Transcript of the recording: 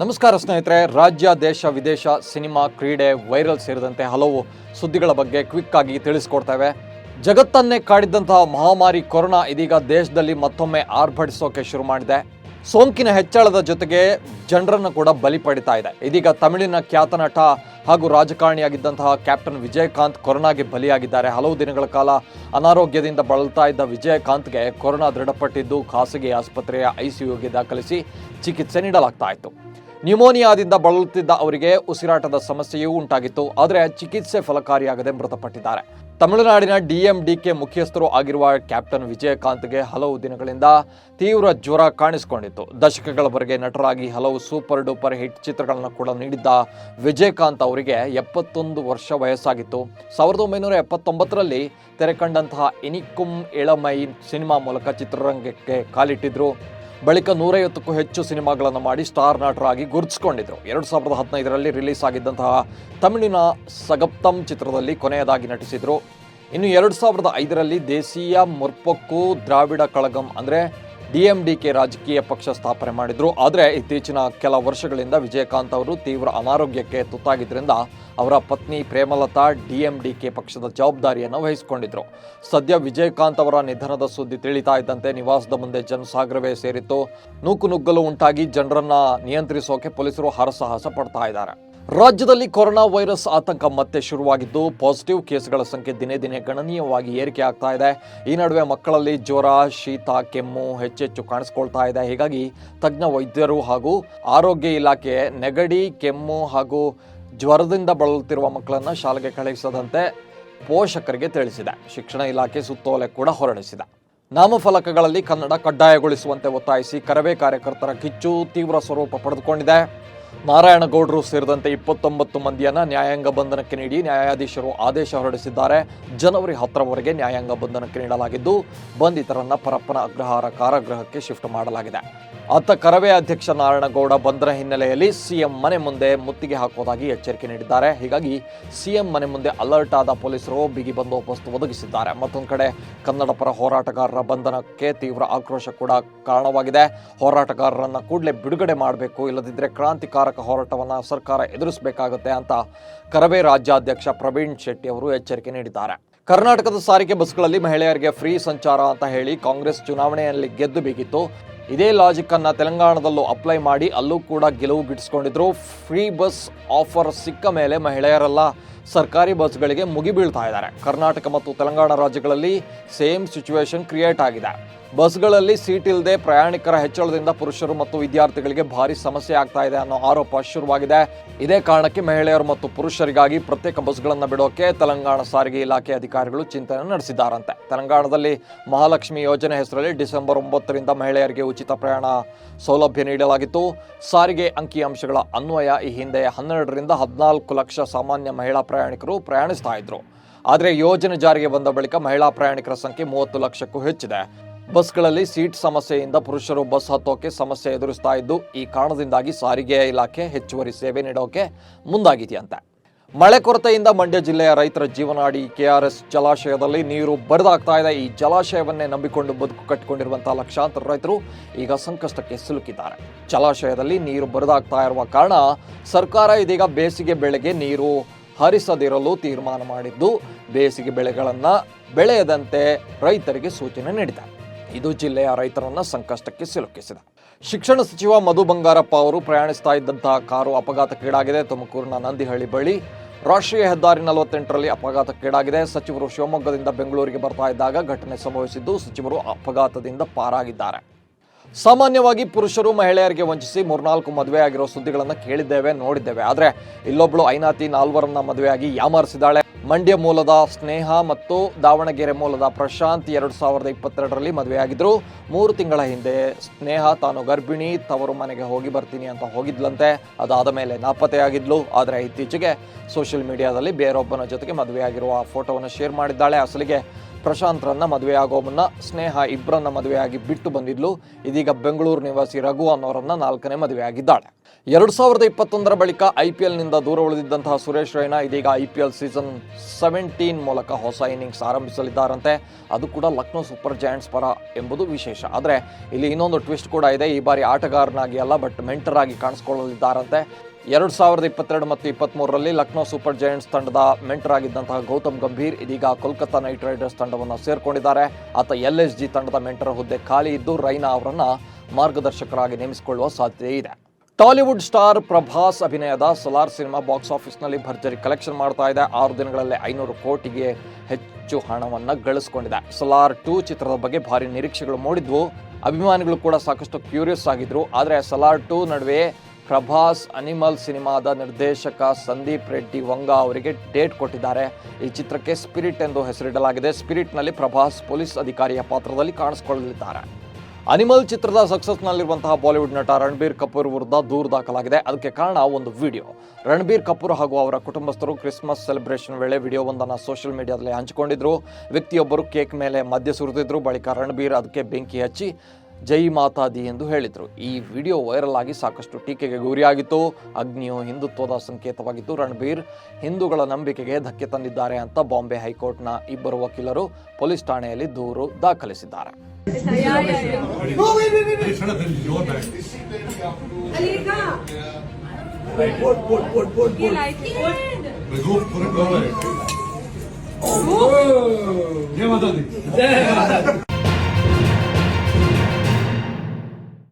ನಮಸ್ಕಾರ ಸ್ನೇಹಿತರೆ, ರಾಜ್ಯ, ದೇಶ, ವಿದೇಶ, ಸಿನಿಮಾ, ಕ್ರೀಡೆ, ವೈರಲ್ ಸೇರಿದಂತೆ ಹಲವು ಸುದ್ದಿಗಳ ಬಗ್ಗೆ ಕ್ವಿಕ್ ಆಗಿ ತಿಳಿಸ್ಕೊಡ್ತೇವೆ. ಜಗತ್ತನ್ನೇ ಕಾಡಿದ್ದಂತಹ ಮಹಾಮಾರಿ ಕೊರೋನಾ ಇದೀಗ ದೇಶದಲ್ಲಿ ಮತ್ತೊಮ್ಮೆ ಆರ್ಭಟಿಸೋಕೆ ಶುರು ಮಾಡಿದೆ. ಸೋಂಕಿನ ಹೆಚ್ಚಳದ ಜೊತೆಗೆ ಜನರನ್ನು ಕೂಡ ಬಲಿ ಪಡಿತಾ ಇದೆ. ಇದೀಗ ತಮಿಳಿನ ಖ್ಯಾತ ನಟ ಹಾಗೂ ರಾಜಕಾರಣಿಯಾಗಿದ್ದಂತಹ ಕ್ಯಾಪ್ಟನ್ ವಿಜಯಕಾಂತ್ ಕೊರೋನಾಗೆ ಬಲಿಯಾಗಿದ್ದಾರೆ. ಹಲವು ದಿನಗಳ ಕಾಲ ಅನಾರೋಗ್ಯದಿಂದ ಬಳಲ್ತಾ ಇದ್ದ ವಿಜಯಕಾಂತ್ಗೆ ಕೊರೋನಾ ದೃಢಪಟ್ಟಿದ್ದು ಖಾಸಗಿ ಆಸ್ಪತ್ರೆಯ ಐಸಿಯುಗೆ ದಾಖಲಿಸಿ ಚಿಕಿತ್ಸೆ ನೀಡಲಾಗ್ತಾ ಇತ್ತು. ನ್ಯೂಮೋನಿಯಾದಿಂದ ಬಳಲುತ್ತಿದ್ದ ಅವರಿಗೆ ಉಸಿರಾಟದ ಸಮಸ್ಯೆಯೂ ಉಂಟಾಗಿತ್ತು, ಆದರೆ ಚಿಕಿತ್ಸೆ ಫಲಕಾರಿಯಾಗದೆ ಮೃತಪಟ್ಟಿದ್ದಾರೆ. ತಮಿಳುನಾಡಿನ ಡಿಎಂಡಿಕೆ ಮುಖ್ಯಸ್ಥರು ಆಗಿರುವ ಕ್ಯಾಪ್ಟನ್ ವಿಜಯಕಾಂತ್ಗೆ ಹಲವು ದಿನಗಳಿಂದ ತೀವ್ರ ಜ್ವರ ಕಾಣಿಸಿಕೊಂಡಿತ್ತು. ದಶಕಗಳವರೆಗೆ ನಟರಾಗಿ ಹಲವು ಸೂಪರ್ ಡೂಪರ್ ಹಿಟ್ ಚಿತ್ರಗಳನ್ನು ಕೂಡ ನೀಡಿದ್ದ ವಿಜಯಕಾಂತ್ ಅವರಿಗೆ ಎಪ್ಪತ್ತೊಂದು ವರ್ಷ ವಯಸ್ಸಾಗಿತ್ತು. ಸಾವಿರದ ಒಂಬೈನೂರ ಎಪ್ಪತ್ತೊಂಬತ್ತರಲ್ಲಿ ತೆರೆಕಂಡಂತಹ ಇನಿಕುಂ ಇಳಮೈ ಸಿನಿಮಾ ಮೂಲಕ ಚಿತ್ರರಂಗಕ್ಕೆ ಕಾಲಿಟ್ಟಿದ್ರು. ಬಳಿಕ ನೂರೈವತ್ತಕ್ಕೂ ಹೆಚ್ಚು ಸಿನಿಮಾಗಳನ್ನು ಮಾಡಿ ಸ್ಟಾರ್ ನಟರಾಗಿ ಗುರುತಿಸಿಕೊಂಡಿದ್ದರು ಎರಡು ಸಾವಿರದ ಹದಿನೈದರಲ್ಲಿ ರಿಲೀಸ್ ಆಗಿದ್ದಂತಹ ತಮಿಳಿನ ಸಗಪ್ತಂ ಚಿತ್ರದಲ್ಲಿ ಕೊನೆಯದಾಗಿ ನಟಿಸಿದರು. ಇನ್ನು ಎರಡು ಸಾವಿರದ ಐದರಲ್ಲಿ ದೇಶೀಯ ಮುರ್ಪೊಕ್ಕು ದ್ರಾವಿಡ ಕಳಗಂ ಅಂದರೆ ಡಿ ಎಂ ಡಿ ರಾಜಕೀಯ ಪಕ್ಷ ಸ್ಥಾಪನೆ ಮಾಡಿದ್ರು. ಆದರೆ ಇತ್ತೀಚಿನ ಕೆಲ ವರ್ಷಗಳಿಂದ ವಿಜಯಕಾಂತ್ ಅವರು ತೀವ್ರ ಅನಾರೋಗ್ಯಕ್ಕೆ ತುತ್ತಾಗಿದ್ದರಿಂದ ಅವರ ಪತ್ನಿ ಪ್ರೇಮಲತಾ ಡಿ ಎಂ ಡಿ ಪಕ್ಷದ ಜವಾಬ್ದಾರಿಯನ್ನು ವಹಿಸಿಕೊಂಡಿದ್ರು. ಸದ್ಯ ವಿಜಯಕಾಂತ್ ಅವರ ನಿಧನದ ಸುದ್ದಿ ತಿಳಿತಾ ಇದ್ದಂತೆ ನಿವಾಸದ ಮುಂದೆ ಜನಸಾಗರವೇ ಸೇರಿತ್ತು. ನೂಕು ನುಗ್ಗಲು ಉಂಟಾಗಿ ಜನರನ್ನ ನಿಯಂತ್ರಿಸೋಕೆ ಪೊಲೀಸರು ಹರಸಾಹಸ ಪಡ್ತಾ ಇದ್ದಾರೆ. ರಾಜ್ಯದಲ್ಲಿ ಕೊರೋನಾ ವೈರಸ್ ಆತಂಕ ಮತ್ತೆ ಶುರುವಾಗಿದ್ದು ಪಾಸಿಟಿವ್ ಕೇಸ್ಗಳ ಸಂಖ್ಯೆ ದಿನೇ ದಿನೇ ಗಣನೀಯವಾಗಿ ಏರಿಕೆ ಆಗ್ತಾ ಇದೆ. ಈ ನಡುವೆ ಮಕ್ಕಳಲ್ಲಿ ಜ್ವರ, ಶೀತ, ಕೆಮ್ಮು ಹೆಚ್ಚೆಚ್ಚು ಕಾಣಿಸ್ಕೊಳ್ತಾ ಇದೆ. ಹೀಗಾಗಿ ತಜ್ಞ ವೈದ್ಯರು ಹಾಗೂ ಆರೋಗ್ಯ ಇಲಾಖೆ ನೆಗಡಿ, ಕೆಮ್ಮು ಹಾಗೂ ಜ್ವರದಿಂದ ಬಳಲುತ್ತಿರುವ ಮಕ್ಕಳನ್ನು ಶಾಲೆಗೆ ಕಳುಹಿಸದಂತೆ ಪೋಷಕರಿಗೆ ತಿಳಿಸಿದೆ. ಶಿಕ್ಷಣ ಇಲಾಖೆ ಸುತ್ತೋಲೆ ಕೂಡ ಹೊರಡಿಸಿದೆ. ನಾಮಫಲಕಗಳಲ್ಲಿ ಕನ್ನಡ ಕಡ್ಡಾಯಗೊಳಿಸುವಂತೆ ಒತ್ತಾಯಿಸಿ ಕರವೇ ಕಾರ್ಯಕರ್ತರ ಕಿಚ್ಚು ತೀವ್ರ ಸ್ವರೂಪ ಪಡೆದುಕೊಂಡಿದೆ. ನಾರಾಯಣಗೌಡರು ಸೇರಿದಂತೆ ಇಪ್ಪತ್ತೊಂಬತ್ತು ಮಂದಿಯನ್ನು ನ್ಯಾಯಾಂಗ ಬಂಧನಕ್ಕೆ ನೀಡಿ ನ್ಯಾಯಾಧೀಶರು ಆದೇಶ ಹೊರಡಿಸಿದ್ದಾರೆ. ಜನವರಿ ಹತ್ತರವರೆಗೆ ನ್ಯಾಯಾಂಗ ಬಂಧನಕ್ಕೆ ನೀಡಲಾಗಿದ್ದು, ಬಂಧಿತರನ್ನು ಪರಪ್ಪನ ಅಗ್ರಹಾರ ಕಾರಾಗೃಹಕ್ಕೆ ಶಿಫ್ಟ್ ಮಾಡಲಾಗಿದೆ. ಅತ್ತ ಕರವೇ ಅಧ್ಯಕ್ಷ ನಾರಾಯಣಗೌಡ ಬಂದರ ಹಿನ್ನೆಲೆಯಲ್ಲಿ ಸಿಎಂ ಮನೆ ಮುಂದೆ ಮುತ್ತಿಗೆ ಹಾಕುವುದಾಗಿ ಎಚ್ಚರಿಕೆ ನೀಡಿದ್ದಾರೆ. ಹೀಗಾಗಿ ಸಿಎಂ ಮನೆ ಮುಂದೆ ಅಲರ್ಟ್ ಆದ ಪೊಲೀಸರು ಬಿಗಿ ಬಂದೋಬಸ್ತ್ ಒದಗಿಸಿದ್ದಾರೆ. ಮತ್ತೊಂದು ಕಡೆ ಕನ್ನಡ ಪರ ಹೋರಾಟಗಾರರ ಬಂಧನಕ್ಕೆ ತೀವ್ರ ಆಕ್ರೋಶ ಕೂಡ ಕಾರಣವಾಗಿದೆ. ಹೋರಾಟಗಾರರನ್ನು ಕೂಡಲೇ ಬಿಡುಗಡೆ ಮಾಡಬೇಕು ಇಲ್ಲದಿದ್ದರೆ ಕ್ರಾಂತಿಕಾರಕ ಹೋರಾಟವನ್ನು ಸರ್ಕಾರ ಎದುರಿಸಬೇಕಾಗುತ್ತೆ ಅಂತ ಕರವೇ ರಾಜ್ಯಾಧ್ಯಕ್ಷ ಪ್ರವೀಣ್ ಶೆಟ್ಟಿ ಅವರು ಎಚ್ಚರಿಕೆ ನೀಡಿದ್ದಾರೆ. ಕರ್ನಾಟಕದ ಸಾರಿಗೆ ಬಸ್ಗಳಲ್ಲಿ ಮಹಿಳೆಯರಿಗೆ ಫ್ರೀ ಸಂಚಾರ ಅಂತ ಹೇಳಿ ಕಾಂಗ್ರೆಸ್ ಚುನಾವಣೆಯಲ್ಲಿ ಗೆದ್ದು ಬೀಗಿತ್ತು. ಇದೇ ಲಾಜಿಕ್ ಅನ್ನ ತೆಲಂಗಾಣದಲ್ಲೂ ಅಪ್ಲೈ ಮಾಡಿ ಅಲ್ಲೂ ಕೂಡ ಗೆಲುವು ಗಿಟ್ಟಿಸ್ಕೊಂಡಿದ್ರು ಫ್ರೀ ಬಸ್ ಆಫರ್ ಸಿಕ್ಕ ಮೇಲೆ ಮಹಿಳೆಯರೆಲ್ಲ ಸರ್ಕಾರಿ ಬಸ್ಗಳಿಗೆ ಮುಗಿಬೀಳ್ತಾ ಇದ್ದಾರೆ. ಕರ್ನಾಟಕ ಮತ್ತು ತೆಲಂಗಾಣ ರಾಜ್ಯಗಳಲ್ಲಿ ಸೇಮ್ ಸಿಚುವೇಶನ್ ಕ್ರಿಯೇಟ್ ಆಗಿದೆ. ಬಸ್ಗಳಲ್ಲಿ ಸೀಟ್ ಇಲ್ಲದೆ ಪ್ರಯಾಣಿಕರ ಹೆಚ್ಚಳದಿಂದ ಪುರುಷರು ಮತ್ತು ವಿದ್ಯಾರ್ಥಿಗಳಿಗೆ ಭಾರಿ ಸಮಸ್ಯೆ ಆಗ್ತಾ ಇದೆ ಅನ್ನೋ ಆರೋಪ ಶುರುವಾಗಿದೆ. ಇದೇ ಕಾರಣಕ್ಕೆ ಮಹಿಳೆಯರು ಮತ್ತು ಪುರುಷರಿಗಾಗಿ ಪ್ರತ್ಯೇಕ ಬಸ್ಗಳನ್ನು ಬಿಡೋಕೆ ತೆಲಂಗಾಣ ಸಾರಿಗೆ ಇಲಾಖೆ ಅಧಿಕಾರಿಗಳು ಚಿಂತನೆ ನಡೆಸಿದ್ದಾರಂತೆ. ತೆಲಂಗಾಣದಲ್ಲಿ ಮಹಾಲಕ್ಷ್ಮಿ ಯೋಜನೆ ಹೆಸರಲ್ಲಿ ಡಿಸೆಂಬರ್ ಒಂಬತ್ತರಿಂದ ಮಹಿಳೆಯರಿಗೆ ಉಚಿತ ಪ್ರಯಾಣ ಸೌಲಭ್ಯ ನೀಡಲಾಗಿತ್ತು. ಸಾರಿಗೆ ಅಂಕಿಅಂಶಗಳ ಅನ್ವಯ ಈ ಹಿಂದೆ ಹನ್ನೆರಡರಿಂದ ಹದಿನಾಲ್ಕು ಲಕ್ಷ ಸಾಮಾನ್ಯ ಮಹಿಳಾ ಪ್ರಯಾಣಿಕರು ಪ್ರಯಾಣಿಸ್ತಾ ಇದ್ರು. ಆದರೆ ಯೋಜನೆ ಜಾರಿಗೆ ಬಂದ ಬಳಿಕ ಮಹಿಳಾ ಪ್ರಯಾಣಿಕರ ಸಂಖ್ಯೆ ಮೂವತ್ತು ಲಕ್ಷಕ್ಕೂ ಹೆಚ್ಚಿದೆ. ಬಸ್ಗಳಲ್ಲಿ ಸೀಟ್ ಸಮಸ್ಯೆಯಿಂದ ಪುರುಷರು ಬಸ್ ಹತ್ತೋಕೆ ಸಮಸ್ಯೆ ಎದುರಿಸ್ತಾ ಇದ್ದು, ಈ ಕಾರಣದಿಂದಾಗಿ ಸಾರಿಗೆ ಇಲಾಖೆ ಹೆಚ್ಚುವರಿ ಸೇವೆ ನೀಡೋಕೆ ಮುಂದಾಗಿದೆಯಂತೆ. ಮಳೆ ಕೊರತೆಯಿಂದ ಮಂಡ್ಯ ಜಿಲ್ಲೆಯ ರೈತರ ಜೀವನಾಡಿ ಕೆಆರ್ಎಸ್ ಜಲಾಶಯದಲ್ಲಿ ನೀರು ಬರಿದಾಗ್ತಾ ಇದೆ. ಈ ಜಲಾಶಯವನ್ನೇ ನಂಬಿಕೊಂಡು ಬದುಕು ಕಟ್ಟಿಕೊಂಡಿರುವಂತಹ ಲಕ್ಷಾಂತರ ರೈತರು ಈಗ ಸಂಕಷ್ಟಕ್ಕೆ ಸಿಲುಕಿದ್ದಾರೆ. ಜಲಾಶಯದಲ್ಲಿ ನೀರು ಬರಿದಾಗ್ತಾ ಇರುವ ಕಾರಣ ಸರ್ಕಾರ ಇದೀಗ ಬೇಸಿಗೆ ಬೆಳೆಗೆ ನೀರು ಹರಿಸದಿರಲು ತೀರ್ಮಾನ ಮಾಡಿದ್ದು, ಬೇಸಿಗೆ ಬೆಳೆಗಳನ್ನು ಬೆಳೆಯದಂತೆ ರೈತರಿಗೆ ಸೂಚನೆ ನೀಡಿದೆ. ಇದು ಜಿಲ್ಲೆಯ ರೈತರನ್ನು ಸಂಕಷ್ಟಕ್ಕೆ ಸಿಲುಕಿಸಿದೆ. ಶಿಕ್ಷಣ ಸಚಿವ ಮಧು ಬಂಗಾರಪ್ಪ ಅವರು ಪ್ರಯಾಣಿಸ್ತಾ ಇದ್ದಂತಹ ಕಾರು ಅಪಘಾತಕ್ಕೀಡಾಗಿದೆ. ತುಮಕೂರಿನ ನಂದಿಹಳ್ಳಿ ಬಳಿ ರಾಷ್ಟ್ರೀಯ ಹೆದ್ದಾರಿ ನಲವತ್ತೆಂಟರಲ್ಲಿ ಅಪಘಾತಕ್ಕೀಡಾಗಿದೆ. ಸಚಿವರು ಶಿವಮೊಗ್ಗದಿಂದ ಬೆಂಗಳೂರಿಗೆ ಬರ್ತಾ ಇದ್ದಾಗ ಘಟನೆ ಸಂಭವಿಸಿದ್ದು, ಸಚಿವರು ಅಪಘಾತದಿಂದ ಪಾರಾಗಿದ್ದಾರೆ. ಸಾಮಾನ್ಯವಾಗಿ ಪುರುಷರು ಮಹಿಳೆಯರಿಗೆ ವಂಚಿಸಿ ಮೂರ್ನಾಲ್ಕು ಮದುವೆ ಆಗಿರೋ ಸುದ್ದಿಗಳನ್ನು ಕೇಳಿದ್ದೇವೆ, ನೋಡಿದ್ದೇವೆ. ಆದರೆ ಇಲ್ಲೊಬ್ಳು ಐನಾತಿ ನಾಲ್ವರನ್ನ ಮದುವೆಯಾಗಿ ಯಾಮಾರಿಸಿದಾಳೆ ಮಂಡ್ಯ ಮೂಲದ ಸ್ನೇಹ ಮತ್ತು ದಾವಣಗೆರೆ ಮೂಲದ ಪ್ರಶಾಂತ್ ಎರಡು ಸಾವಿರದ ಇಪ್ಪತ್ತೆರಡರಲ್ಲಿ ಮದುವೆಯಾಗಿದ್ರು. ಮೂರು ತಿಂಗಳ ಹಿಂದೆ ಸ್ನೇಹ, ತಾನು ಗರ್ಭಿಣಿ, ತವರು ಮನೆಗೆ ಹೋಗಿ ಬರ್ತೀನಿ ಅಂತ ಹೋಗಿದ್ಲಂತೆ. ಅದಾದ ಮೇಲೆ ನಾಪತ್ತೆಯಾಗಿದ್ಲು. ಆದರೆ ಇತ್ತೀಚೆಗೆ ಸೋಷಿಯಲ್ ಮೀಡಿಯಾದಲ್ಲಿ ಬೇರೊಬ್ಬನ ಜೊತೆಗೆ ಮದುವೆಯಾಗಿರುವ ಫೋಟೋವನ್ನು ಶೇರ್ ಮಾಡಿದ್ದಾಳೆ. ಅಸಲಿಗೆ ಪ್ರಶಾಂತ್ರನ್ನ ಮದುವೆಯಾಗೋ ಮುನ್ನ ಸ್ನೇಹ ಇಬ್ಬರನ್ನ ಮದುವೆಯಾಗಿ ಬಿಟ್ಟು ಬಂದಿದ್ಲು. ಇದೀಗ ಬೆಂಗಳೂರು ನಿವಾಸಿ ರಘು ಅನ್ನೋರನ್ನ ನಾಲ್ಕನೇ ಮದುವೆಯಾಗಿದ್ದಾಳೆ. ಎರಡು ಸಾವಿರದ ಇಪ್ಪತ್ತೊಂದರ ಬಳಿಕ ಐ ಪಿ ಎಲ್ನಿಂದ ದೂರ ಉಳಿದಿದ್ದಂತಹ ಸುರೇಶ್ ರೈನಾ ಇದೀಗ I P L season seventeen ಮೂಲಕ ಹೊಸ ಇನ್ನಿಂಗ್ಸ್ ಆರಂಭಿಸಲಿದ್ದಾರಂತೆ. ಅದು ಕೂಡ ಲಕ್ನೋ ಸೂಪರ್ ಜಾಯಿಂಟ್ಸ್ ಪರ ಎಂಬುದು ವಿಶೇಷ. ಆದರೆ ಇಲ್ಲಿ ಇನ್ನೊಂದು ಟ್ವಿಸ್ಟ್ ಕೂಡ ಇದೆ. ಈ ಬಾರಿ ಆಟಗಾರನಾಗಿ ಅಲ್ಲ, ಬಟ್ ಮೆಂಟರ್ ಆಗಿ ಕಾಣಿಸ್ಕೊಳ್ಳಲಿದ್ದಾರಂತೆ. ಎರಡು ಸಾವಿರದ ಇಪ್ಪತ್ತೆರಡು ಮತ್ತು ಇಪ್ಪತ್ತ್ಮೂರರಲ್ಲಿ ಲಕ್ನೋ ಸೂಪರ್ ಜೈಂಟ್ಸ್ ತಂಡದ ಮೆಂಟರ್ ಆಗಿದ್ದಂತಹ ಗೌತಮ್ ಗಂಭೀರ್ ಇದೀಗ ಕೋಲ್ಕತ್ತಾ ನೈಟ್ ರೈಡರ್ಸ್ ತಂಡವನ್ನು ಸೇರಿಕೊಂಡಿದ್ದಾರೆ. ಆತ ಎಲ್ ಎಸ್ ಜಿ ತಂಡದ ಮೆಂಟರ್ ಹುದ್ದೆ ಖಾಲಿ ಇದ್ದು ರೈನಾ ಅವರನ್ನ ಮಾರ್ಗದರ್ಶಕರಾಗಿ ನೇಮಿಸಿಕೊಳ್ಳುವ ಸಾಧ್ಯತೆ ಇದೆ. ಟಾಲಿವುಡ್ ಸ್ಟಾರ್ ಪ್ರಭಾಸ್ ಅಭಿನಯದ ಸಲಾರ್ ಸಿನಿಮಾ ಬಾಕ್ಸ್ ಆಫೀಸ್ನಲ್ಲಿ ಭರ್ಜರಿ ಕಲೆಕ್ಷನ್ ಮಾಡ್ತಾ ಇದೆ. ಆರು ದಿನಗಳಲ್ಲಿ ಐನೂರು ಕೋಟಿಗೆ ಹೆಚ್ಚು ಹಣವನ್ನು ಗಳಿಸ್ಕೊಂಡಿದೆ. ಸಲಾರ್ ಟೂ ಚಿತ್ರದ ಬಗ್ಗೆ ಭಾರಿ ನಿರೀಕ್ಷೆಗಳು ಮೂಡಿದ್ವು. ಅಭಿಮಾನಿಗಳು ಕೂಡ ಸಾಕಷ್ಟು ಕ್ಯೂರಿಯಸ್ ಆಗಿದ್ರು. ಆದರೆ ಸಲಾರ್ ಟೂ ನಡುವೆ ಪ್ರಭಾಸ್ ಅನಿಮಲ್ ಸಿನಿಮಾದ ನಿರ್ದೇಶಕ ಸಂದೀಪ್ ರೆಡ್ಡಿ ವಂಗ ಅವರಿಗೆ ಡೇಟ್ ಕೊಟ್ಟಿದ್ದಾರೆ. ಈ ಚಿತ್ರಕ್ಕೆ ಸ್ಪಿರಿಟ್ ಎಂದು ಹೆಸರಿಡಲಾಗಿದೆ. ಸ್ಪಿರಿಟ್ನಲ್ಲಿ ಪ್ರಭಾಸ್ ಪೊಲೀಸ್ ಅಧಿಕಾರಿಯ ಪಾತ್ರದಲ್ಲಿ ಕಾಣಿಸಿಕೊಳ್ಳಲಿದ್ದಾರೆ. ಅನಿಮಲ್ ಚಿತ್ರದ ಸಕ್ಸಸ್ನಲ್ಲಿರುವಂತಹ ಬಾಲಿವುಡ್ ನಟ ರಣಬೀರ್ ಕಪೂರ್ ವಿರುದ್ಧ ದೂರು ದಾಖಲಾಗಿದೆ. ಅದಕ್ಕೆ ಕಾರಣ ಒಂದು ವಿಡಿಯೋ. ರಣಬೀರ್ ಕಪೂರ್ ಹಾಗೂ ಅವರ ಕುಟುಂಬಸ್ಥರು ಕ್ರಿಸ್ಮಸ್ ಸೆಲೆಬ್ರೇಷನ್ ವೇಳೆ ವಿಡಿಯೋವೊಂದನ್ನು ಸೋಷಿಯಲ್ ಮೀಡಿಯಾದಲ್ಲಿ ಹಂಚಿಕೊಂಡಿದ್ರು. ವ್ಯಕ್ತಿಯೊಬ್ಬರು ಕೇಕ್ ಮೇಲೆ ಮದ್ಯ ಸುರಿದಿದ್ರು. ಬಳಿಕ ರಣಬೀರ್ ಅದಕ್ಕೆ ಬೆಂಕಿ ಹಚ್ಚಿ ಜೈ ಮಾತಾದಿ ಎಂದು ಹೇಳಿದರು. ಈ ವಿಡಿಯೋ ವೈರಲ್ ಆಗಿ ಸಾಕಷ್ಟು ಟೀಕೆಗೆ ಗುರಿಯಾಗಿತ್ತು. ಅಗ್ನಿಯು ಹಿಂದುತ್ವದ ಸಂಕೇತವಾಗಿದ್ದು ರಣಬೀರ್ ಹಿಂದೂಗಳ ನಂಬಿಕೆಗೆ ಧಕ್ಕೆ ತಂದಿದ್ದಾರೆ ಅಂತ ಬಾಂಬೆ ಹೈಕೋರ್ಟ್ನ ಇಬ್ಬರು ವಕೀಲರು ಪೊಲೀಸ್ ಠಾಣೆಯಲ್ಲಿ ದೂರು ದಾಖಲಿಸಿದ್ದಾರೆ.